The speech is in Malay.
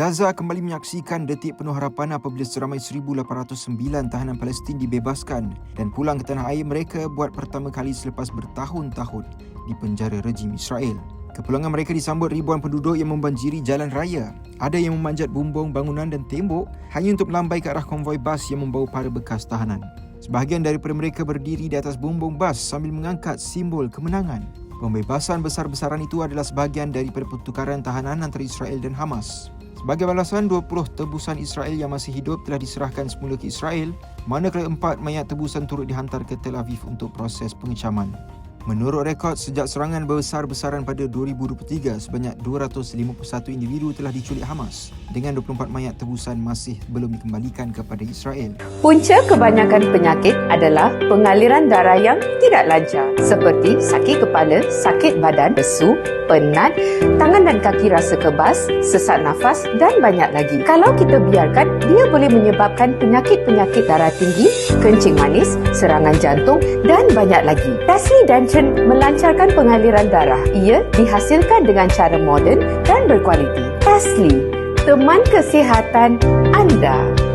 Gaza kembali menyaksikan detik penuh harapan apabila seramai 1,809 tahanan Palestin dibebaskan dan pulang ke tanah air mereka buat pertama kali selepas bertahun-tahun di penjara rejim Israel. Kepulangan mereka disambut ribuan penduduk yang membanjiri jalan raya. Ada yang memanjat bumbung bangunan dan tembok hanya untuk melambai ke arah konvoi bas yang membawa para bekas tahanan. Sebahagian daripada mereka berdiri di atas bumbung bas sambil mengangkat simbol kemenangan. Pembebasan besar-besaran itu adalah sebahagian daripada pertukaran tahanan antara Israel dan Hamas. Sebagai balasan, 20 tebusan Israel yang masih hidup telah diserahkan semula ke Israel, manakala empat mayat tebusan turut dihantar ke Tel Aviv untuk proses pengecaman. Menurut rekod sejak serangan besar-besaran pada 2023, sebanyak 251 individu telah diculik Hamas dengan 24 mayat tebusan masih belum dikembalikan kepada Israel. Punca kebanyakan penyakit adalah pengaliran darah yang tidak lancar seperti sakit kepala, sakit badan, lesu, penat, tangan dan kaki rasa kebas, sesak nafas dan banyak lagi. Kalau kita biarkan, dia boleh menyebabkan penyakit-penyakit darah tinggi, kencing manis, serangan jantung dan banyak lagi. Tasli dan melancarkan pengaliran darah. Ia dihasilkan dengan cara moden dan berkualiti. Tasli, teman kesihatan anda.